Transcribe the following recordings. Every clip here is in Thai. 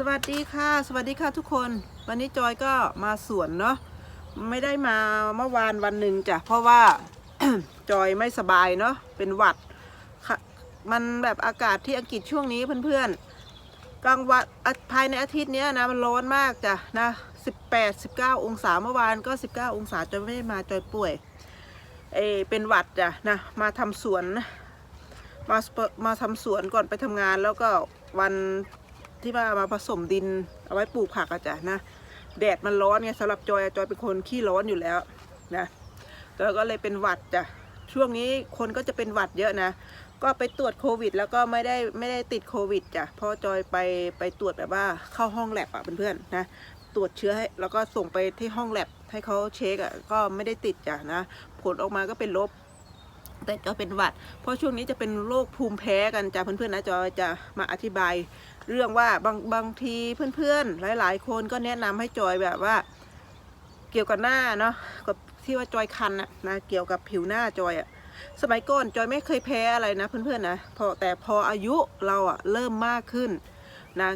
สวัสดีค่ะ สวัสดีค่ะทุกคน วันนี้จอยก็มาสวนเนาะไม่ได้มาเมื่อวานวันหนึ่งจ้ะเพราะว่า จอยไม่สบายเนาะเป็นหวัดค่ะมันแบบอากาศที่อังกฤษช่วงนี้เพื่อนๆกลางวันภายในอาทิตย์นี้นะมันร้อนมากจ้ะนะ18 19 องศาเมื่อวานก็ 19 องศาจอยไม่ได้มาจอยป่วยเอเป็นหวัดจ้ะนะมาทำสวนมามาทำสวนก่อนไปทำงานแล้วก็วัน ที่ว่ามาผสมดินเอาไว้ปลูกผักอะจ้ะนะแดดมันร้อนไงสำหรับจอยจอยเป็นคนขี้ร้อนอยู่แล้วนะจอยก็เลยเป็นหวัดจ้ะช่วงนี้คนก็จะเป็นหวัดเยอะนะ ก็ไปตรวจโควิด แล้วก็ไม่ได้ไม่ได้ติดโควิดจ้ะพราะจอยไปไปตรวจแบบว่าเข้าห้องแลบอะเพื่อนๆนะตรวจเชื้อให้แล้วก็ส่งไปที่ห้องแลบให้เขาเช็คอะก็ไม่ได้ติดจ้ะนะ ผลออกมาก็เป็นลบ แต่ก็เป็นหวัด เพราะช่วงนี้จะเป็นโรคภูมิแพ้กันจ้ะเพื่อนๆนะจอยจะมาอธิบาย เรื่องว่าบางบางทีเพื่อนๆ หลาย ๆ คนก็แนะนำให้จอยแบบว่า เกี่ยวกับหน้าเนาะกับที่ว่าจอยคันอะนะเกี่ยวกับผิวหน้าจอยอะสมัยก่อนจอยไม่เคยแพ้อะไรนะเพื่อนๆนะพอแต่พออายุเราอะเริ่มมากขึ้นนะ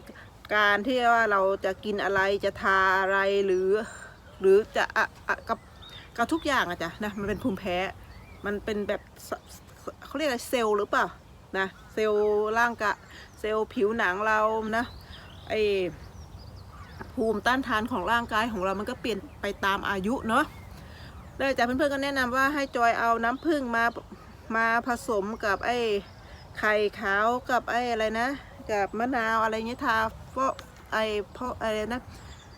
การที่ว่าเราจะกินอะไรจะทาอะไรหรือ หรือจะอะอะกับกับทุกอย่างอะจ้ะนะมันเป็นภูมิแพ้ มันเป็นแบบเขาเรียกอะไรเซลล์หรือเปล่านะเซลล์ร่างกะเซลล์ผิวหนังเรานะไอภูมิต้านทานของร่างกายของเรามันก็เปลี่ยนไปตามอายุเนาะได้จากเพื่อนๆก็แนะนำว่าให้จอยเอาน้ำผึ้งมามาผสมกับไอ้ไข่ขาวกับไอ้อะไรนะ กับมะนาวอะไรเงี้ยทาฟอกไอ้พอกอะไรนะ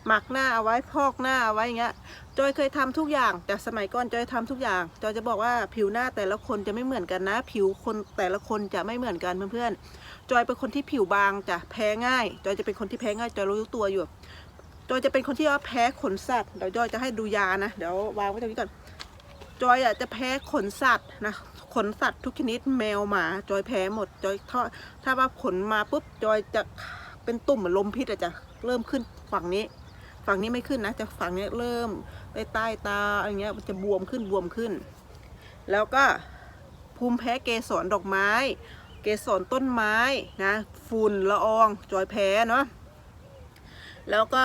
หมักหน้าเอาไว้พอกหน้าเอาไว้อย่างเงี้ยจอยเคยทำทุกอย่างแต่สมัยก่อนจอยทำทุกอย่างจอยจะบอกว่าผิวหน้าแต่ละคนจะไม่เหมือนกันนะ ผิวคนแต่ละคนจะไม่เหมือนกันเพื่อนๆจอยเป็นคนที่ผิวบางจะแพ้ง่ายจอยจะเป็นคนที่แพ้ง่ายจอยรู้ตัวอยู่จอยจะเป็นคนที่ว่าแพ้ขนสัตว์เดี๋ยวจอยจะให้ดูยานะเดี๋ยววางไว้ตรงนี้ก่อนจอยอะจะแพ้ขนสัตว์นะขนสัตว์ทุกชนิดแมวหมาจอยแพ้หมดจอยถ้าถ้าว่าขนมาปุ๊บจอยจะเป็นตุ่มเหมือนลมพิษอะจะเริ่มขึ้นฝั่งนี้ ฝั่งนี้ไม่ขึ้นนะจะฝั่งนี้เริ่มใต้ใต้ตาอะไรเงี้ยมันจะบวมขึ้นบวมขึ้น แล้วก็ภูมิแพ้เกสรดอกไม้ เกสรต้นไม้นะฝุ่นละอองจอยแพ้เนาะแล้วก็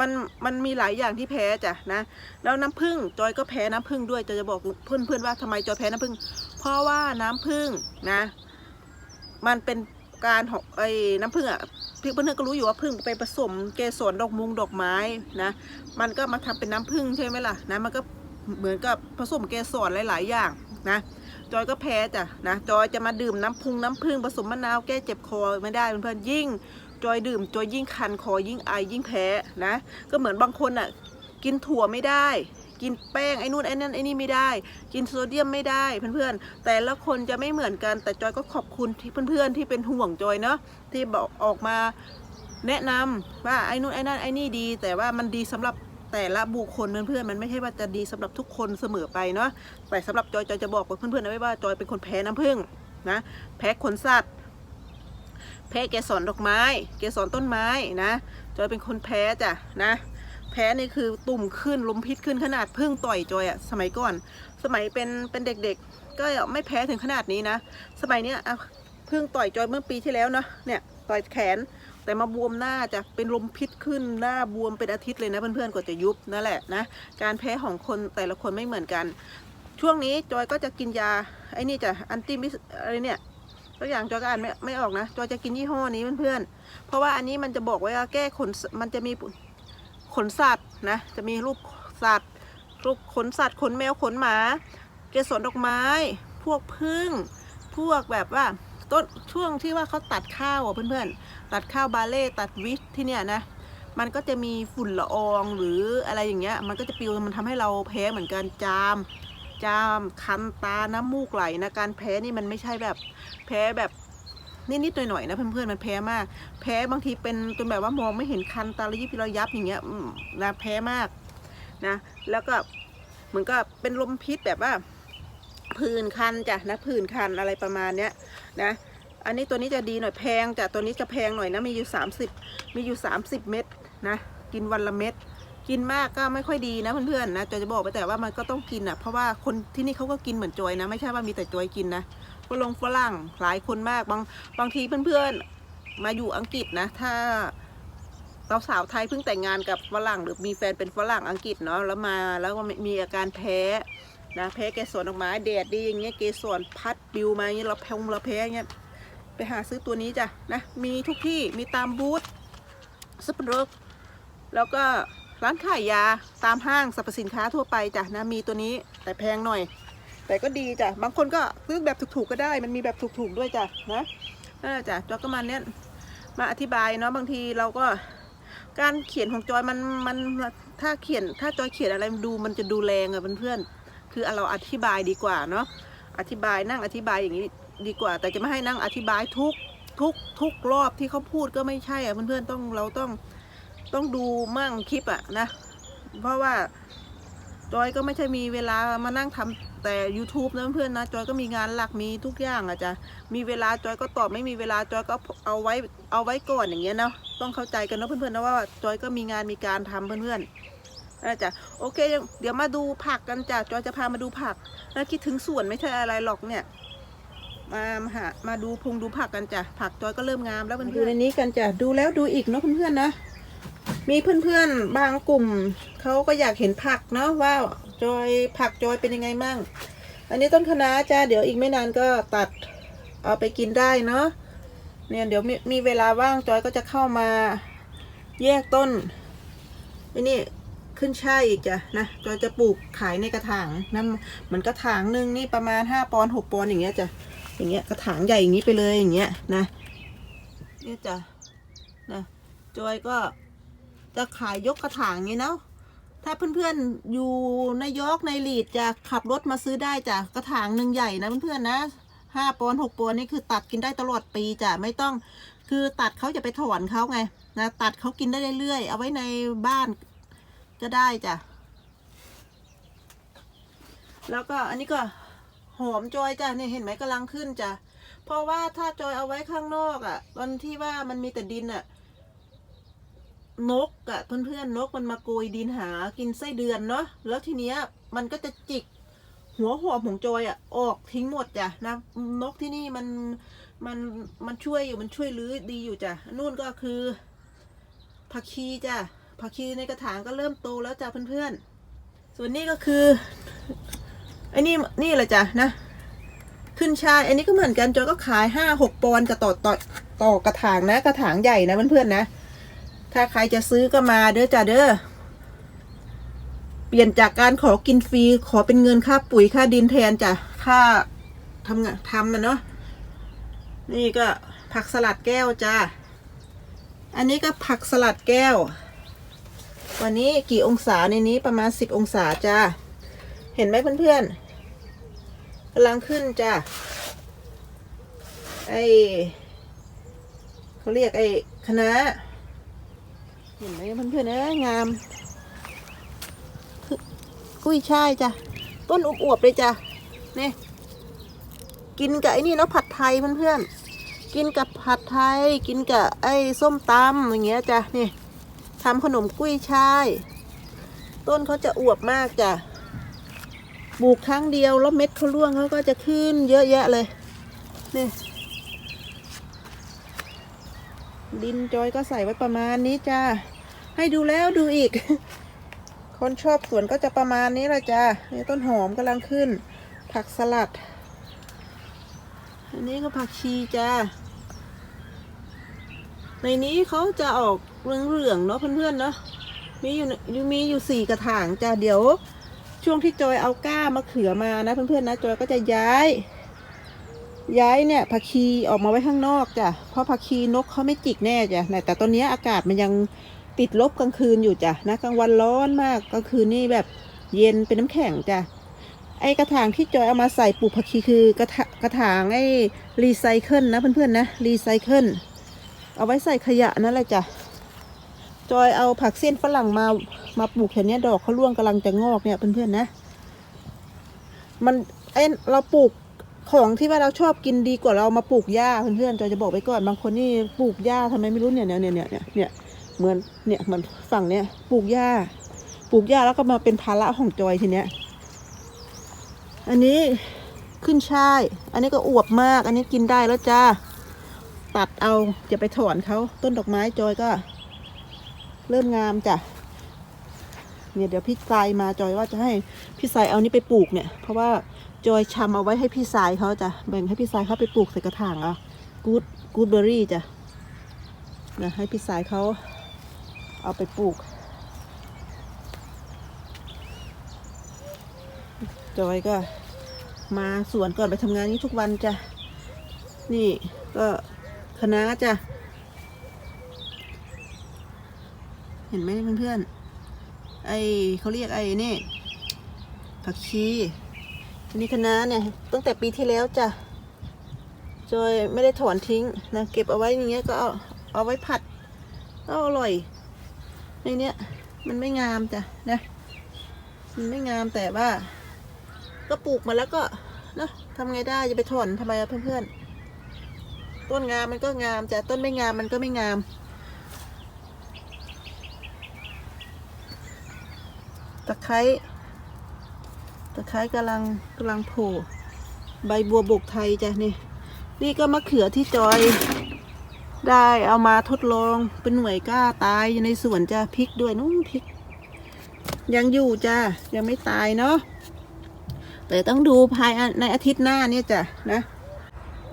มันมันมีหลายอย่างที่แพ้จ้ะนะแล้วน้ำผึ้งจอยก็แพ้น้ำผึ้งด้วยจอยจะบอกเพื่อนเพื่อนว่าทำไมจอยแพ้น้ำผึ้งเพราะว่าน้ำผึ้งนะ มันเป็น การของไอ้น้ำผึ้งอะพี่เพื่อนๆก็รู้อยู่ว่าผึ้งไปผสมเกสรดอกมุงดอกไม้นะ มันก็มาทำเป็นน้ำผึ้งใช่ไหมล่ะนะมันก็เหมือนกับผสมเกสรหลาย ๆ อย่างนะจอยก็แพ้จ้ะนะจอยจะมาดื่มน้ำพุงน้ำผึ้งผสมมะนาวแก้เจ็บคอไม่ได้เพื่อนๆยิ่ง จอยดื่มจอยยิ่งคันคอยิ่งไอยิ่งแพ้นะก็เหมือนบางคนอะกินถั่วไม่ได้ กินแป้งไอ้นู่นไอ้นั่นไอ้นี่ไม่ได้ กินโซเดียมไม่ได้เพื่อนๆ แต่ละคนจะไม่เหมือนกันแต่จอยก็ขอบคุณที่เพื่อนๆที่เป็นห่วงจอยเนาะที่บอกออกมาแนะนำว่าไอ้นู่นไอ้นั่นไอ้นี่ดี แต่ว่ามันดีสำหรับแต่ละบุคคลเพื่อนๆมันไม่ใช่ว่าจะดีสำหรับทุกคนเสมอไปเนาะแต่สำหรับจอยจอยจะบอกกับเพื่อนๆนะไว้ว่าจอยเป็นคนแพ้น้ำผึ้งนะแพ้ขนสัตว์แพ้เกสรดอกไม้ เกสรต้นไม้นะจอยเป็นคนแพ้จ้ะนะ แพ้นี่คือตุ่มขึ้นลมพิษขึ้นขนาดพึ่งต่อยจอยอะสมัยก่อน สมัยเป็นเป็นเด็กๆ ก็ไม่แพ้ถึงขนาดนี้นะ สมัยเนี้ยอะพึ่งต่อยจอยเมื่อปีที่แล้วเนาะเนี่ยต่อยแขน แต่มาบวมหน้าจะเป็นลมพิษขึ้นหน้าบวมเป็นอาทิตย์เลยนะเพื่อนๆกว่าจะยุบนั่นแหละนะการแพ้ของคนแต่ละคนไม่เหมือนกัน ช่วงนี้จอยก็จะกินยาไอ้นี่จะอันติมิสอะไรเนี่ยตัวอย่างจอยก็อ่านไม่ไม่ออกนะจอยจะกินยี่ห้อนี้เพื่อนๆ เพราะว่าอันนี้มันจะบอกไว้ว่าแก้ขนมันจะมี ขนสัตว์นะจะมีรูปสัตว์รูปขนสัตว์ขนแมวขนหมา เกสรดอกไม้ พวกพึ่งพวกแบบว่าต้นช่วงที่ว่าเขาตัดข้าวอะเพื่อนๆ ตัดข้าวบาเล่ตัดวิชที่เนี่ยนะมันก็จะมีฝุ่นละอองหรืออะไรอย่างเงี้ย มันก็จะปิวมันทำให้เราแพ้เหมือนกันจาม จามคันตาน้ำมูกไหลนะการแพ้นี่มันไม่ใช่แบบแพ้แบบ นิดๆหน่อยๆนะเพื่อนๆมันแพ้มาก แพ้บางทีเป็นจนแบบว่ามองไม่เห็นคันตาระยิบระยับอย่างเงี้ยนะแพ้มากนะแล้วก็เหมือนกับเป็นลมพิษแบบว่าผื่นคันจ้ะนะผื่นคันอะไรประมาณเนี้ยนะอันนี้ตัวนี้จะดีหน่อยแพงจ้ะตัวนี้จะแพงหน่อยนะมีอยู่ 30 มีอยู่ 30 เม็ดนะกินวันละเม็ดกินมากก็ไม่ค่อยดีนะเพื่อนๆนะจอยจะบอกไปแต่ว่ามันก็ต้องกินอะเพราะว่าคนที่นี่เขาก็กินเหมือนจอยนะ ไม่ใช่ว่ามีแต่จอยกินนะ ฝรั่งฝรั่งหลายคนมาก บางบางทีเพื่อนๆมาอยู่อังกฤษนะ ถ้าเราสาวไทยเพิ่งแต่งงานกับฝรั่ง หรือมีแฟนเป็นฝรั่งอังกฤษเนาะแล้วมาแล้วมีอาการแพ้นะแพ้เกสรดอกไม้แดดดีอย่างเงี้ยเกสรพัดปิวมาอย่างเงี้ยเราแพ้เราแพ้อย่างเงี้ยไปหาซื้อตัวนี้จ้ะนะมีทุกที่มีตามบูธซุปเปอร์เลิกแล้วก็ร้านขายยาตามห้างสรรพสินค้าทั่วไปจ้ะนะมีตัวนี้แต่แพงหน่อย แต่ก็ดีจ้ะ บางคนก็ซื้อแบบถูกๆก็ได้ มันมีแบบถูกๆด้วยจ้ะนะนั่นแหละจ้ะจอยก็มาเนี้ยมาอธิบายเนาะบางทีเราก็ การเขียนของจอยมันมันถ้าเขียนถ้าจอยเขียนอะไรดูมันจะดูแรงอะเพื่อนๆคือเราอธิบายดีกว่าเนาะอธิบายนั่งอธิบายอย่างนี้ดีกว่า แต่จะไม่ให้นั่งอธิบายทุกทุกทุกรอบที่เขาพูดก็ไม่ใช่อะเพื่อนๆต้องเราต้องต้องดูมั่งคลิปอะนะ เพราะว่าจอยก็ไม่ใช่มีเวลามานั่งทำ แต่ YouTube นะเพื่อนๆนะจอยก็มีงานหลักมีทุกอย่างอะจ้ะมีเวลาจอยก็ตอบไม่มีเวลาจอยก็เอาไว้เอาไว้ก่อนอย่างเงี้ยเนาะต้องเข้าใจกันเนาะเพื่อนๆนะว่าจอยก็มีงานมีการทำเพื่อนๆนะจ้ะโอเค เดี๋ยวมาดูผักกันจ้ะจอยจะพามาดูผักนะคิดถึงสวนไม่ใช่อะไรหรอกเนี่ยมามาหามาดูพงดูผักกันจ้ะผักจอยก็เริ่มงามแล้วเพื่อนๆดูในนี้กันจ้ะดูแล้วดูอีกเนาะเพื่อนๆนะมีเพื่อนๆบางกลุ่มเขาก็อยากเห็นผักเนาะว่า จอยผักจอยเป็นยังไงมั่ง อันนี้ต้นคะน้าจ้าเดี๋ยวอีกไม่นานก็ตัดเอาไปกินได้เนาะเนี่ยเดี๋ยวมีมีเวลาว่างจอยก็จะเข้ามาแยกต้นอ้นี่ขึ้นช่ายอีกจ้ะนะจอยจะปลูกขายในกระถางนั่นมือนกระถางหนึ่งนี่ประมาณห้าปอนหกปอนอย่างเงี้ยจ้ะอย่างเงี้ยกระถางใหญ่อย่างนี้ไปเลยอย่างเงี้ยนะเนี่ยจ้ะนะจอยก็จะขายยกกระถางนี้เนาะ ถ้าเพื่อนๆอยู่ในยอกในลีดจะขับรถมาซื้อได้จ้ะกระถางหนึ่งใหญ่นะเพื่อนๆนะห้าปอนหกปอนนี่คือตัดกินได้ตลอดปีจ้ะไม่ต้องคือตัดเขาจะไปถอนเขาไงนะตัดเขากินได้เรื่อยๆเอาไว้ในบ้านก็ได้จ้ะแล้วก็อันนี้ก็หอมจอยจ้ะเนี่ยเห็นไหมกำลังขึ้นจ้ะเพราะว่าถ้าจอยเอาไว้ข้างนอกอะ่ะตอนที่ว่ามันมีแต่ดินอะ นกอะเพื่อนๆนกมันมาโกยดินหากินไส้เดือนเนาะแล้วทีเนี้ยมันก็จะจิกหัวหอมของจอยอะออกทิ้งหมดจ้ะนะนกที่นี่มันมันมันช่วยอยู่มันช่วยรื้อดีอยู่จ้ะนู่นก็คือผักชีจ้ะผักชีในกระถางก็เริ่มโตแล้วจ้ะเพื่อนๆ ส่วนนี้ก็คือไอ้นี่นี่แหละจ้ะนะ ขึ้นชายอันนี้ก็เหมือนกันจอยก็ขายห้าหกปอนด์กับต่อต่อต่อกระถางนะ กระถางใหญ่นะเพื่อนๆนะ ถ้าใครจะซื้อก็มาเด้อจ้าเด้อ เปลี่ยนจากการขอกินฟรี ขอเป็นเงินค่าปุ๋ยค่าดินแทนจ้ะ ค่าทำงานทำนะเนาะ นี่ก็ผักสลัดแก้วจ้า อันนี้ก็ผักสลัดแก้ว วันนี้กี่องศาในนี้ประมาณสิบองศาจ้า เห็นไหมเพื่อนๆกำลังขึ้นจ้า ไอเขาเรียกไอ้คะ ห็นไหมเพื่อนๆนะงาม กุ้ยช่ายจ้ะ ต้นอวบๆเลยจ้ะนี่กินกับไอ้นี่เนาะผัดไทยเพื่อนๆ กินกับผัดไทย กินกับไอ้ส้มตำอย่างเงี้ยจ้ะนี่ทำขนมกุ้ยช่าย ต้นเขาจะอวบมากจ้ะปลูกครั้งเดียวแล้วเม็ดเขาร่วงเขาก็จะขึ้นเยอะแยะเลย นี่ ดินจอยก็ใส่ไว้ประมาณนี้จ้า ให้ดูแล้วดูอีก คนชอบสวนก็จะประมาณนี้ละจ้านี่ต้นหอมกำลังขึ้น ผักสลัด อันนี้ก็ผักชีจ้าในนี้เขาจะออกเหลืองๆเนาะเพื่อนๆเนาะมีอยู่มีอยู่สี่กระถางจ้าเดี๋ยว ช่วงที่จอยเอาก้ามะเขือมานะเพื่อนๆนะจอยก็จะย้าย ย้ายเนี่ยผักชีออกมาไว้ข้างนอกจ้ะเพราะผักชีนกเขาไม่จิกแน่จ้ะแต่ตอนนี้อากาศมันยัง ติดลบกลางคืนอยู่จ้ะนะกลางวันร้อนมากกลางคืนนี่แบบเย็นเป็นน้ำแข็งจ้ะไอกระถางที่จอยเอามาใส่ปลูกผักชีคือกระถกระถางไอรีไซเคิลนะเพื่อนๆนะรีไซเคิลเอาไว้ใส่ขยะนั่นแหละจ้ะจอยเอาผักเส้นฝรั่งมามาปลูกแถวนี้ดอกเขาร่วงกำลังจะงอกเนี่ยเพื่อนๆนะ มันไอเราปลูกของที่ว่าเราชอบกินดีกว่าเรามาปลูกหญ้าเพื่อนๆจอยจะบอกไว้ก่อนบางคนนี่ปลูกหญ้าทำไมไม่รู้เนี่ยเนี่ยเนี่ยเนี่ยเนี่ย เหมือนเนี่ยเหมือนฝั่งเนี้ยปลูกหญ้า ปลูกหญ้าแล้วก็มาเป็นภาระของจอยทีเนี้ย อันนี้ขึ้นช่าย อันนี้ก็อวบมาก อันนี้กินได้แล้วจ้า ตัดเอาจะไปถอนเขาต้นดอกไม้จอยก็ เริ่มงามจ้ะ เนี่ยเดี๋ยวพี่สายมาจอยว่าจะให้พี่สายเอานี่ไปปลูกเนี่ย เพราะว่าจอยชำเอาไว้ให้พี่สายเขาจ้ะแบ่งให้พี่สายเขาไปปลูกใส่กระถางเอากูดกูดเบอรี่จ้ะนะให้พี่สายเขา เอาไปปลูก จอยก็มาสวนก่อนไปทำงานนี้ทุกวันจ้ะ นี่ก็คณะน้าจ้ะ เห็นไหมเพื่อนๆ ไอเขาเรียกไอ้นี่ผักชีนนี้คณะน้าเนี่ย ตั้งแต่ปีที่แล้วจ้ะจอยไม่ได้ถอนทิ้งนะ เก็บเอาไว้อย่างเงี้ยก็เอาเอาไว้ผัดก็อร่อย ในเนี้ยมันไม่งามจ้ะนะมันไม่งามแต่ว่า ก็ปลูกมาแล้วก็เนอะทำไงได้จะไปถอนทำไมอะเพื่อนๆต้นงามมันก็งามแต่ต้นไม่งามมันก็ไม่งามตะไคร้ตะไคร้กำลังกำลังโผล่ใบบัวบกไทยจ้ะนี่ นี่ก็มะเขือที่จอย ได้เอามาทดลองเป็นหน่วยกล้าตายอยู่ในสวนจ้ะพริกด้วยนู้นพริก ยังอยู่จ้ะยังไม่ตายเนาะแต่ต้องดูภายในอาทิตย์หน้าเนี่ยจ้ะนะ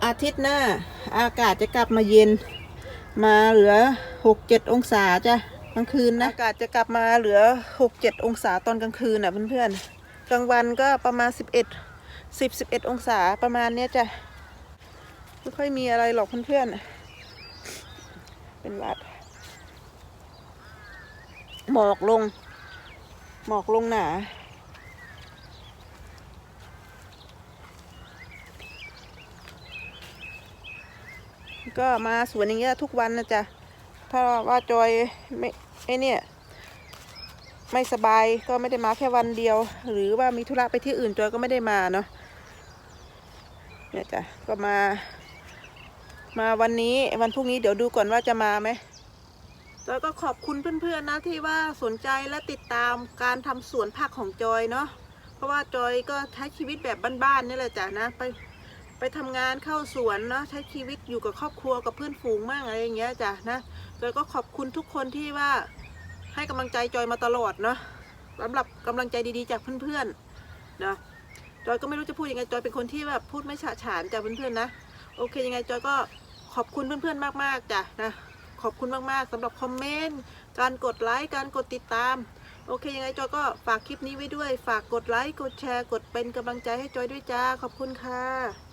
อาทิตย์หน้า อากาศจะกลับมาเย็น มาเหลือหกเจ็ดองศาจ้ะกลางคืนนะอากาศจะกลับมาเหลือหกเจ็ดองศาตอนกลางคืนน่ะเพื่อนๆกลางวันก็ประมาณสิบเอ็ดสิบสิบเอ็ดองศาประมาณเนี้ยจ้ะไม่ค่อยมีอะไรหรอกเพื่อนๆ เป็นวัด หมอกลง หมอกลงหนาก็มาสวนอย่างเงี้ยทุกวันนะจ๊ะ ถ้าว่าจอยไม่ไอเนี่ย ไม่สบายก็ไม่ได้มาแค่วันเดียว หรือว่ามีธุระไปที่อื่นจอยก็ไม่ได้มาเนาะเนี่ยจ้ะก็มา มาวันนี้วันพรุ่งนี้เดี๋ยวดูก่อนว่าจะมาไหมจอยก็ขอบคุณเพื่อนๆนะที่ว่าสนใจและติดตามการทำสวนผักของจอยเนาะเพราะว่าจอยก็ใช้ชีวิตแบบบ้านๆนี่แหละจ้ะนะไปไปทำงานเข้าสวนเนาะใช้ชีวิตอยู่กับครอบครัวกับเพื่อนฝูงมากอะไรอย่างเงี้ยจ้ะนะจอยก็ขอบคุณทุกคนที่ว่าให้กำลังใจจอยมาตลอดเนาะสำหรับกำลังใจดีๆจากเพื่อนๆนะจอยก็ไม่รู้จะพูดยังไงจอยเป็นคนที่แบบพูดไม่ฉะฉานจากเพื่อนๆนะโอเคยังไงจอยก็ ขอบคุณเพื่อนๆมากๆจ้ะนะขอบคุณมากๆสำหรับคอมเมนต์การกดไลค์การกดติดตาม โอเคยังไงจอยก็ฝากคลิปนี้ไว้ด้วย ฝากกดไลค์กดแชร์ กดเป็นกำลังใจให้จอยด้วยจ้าขอบคุณค่ะ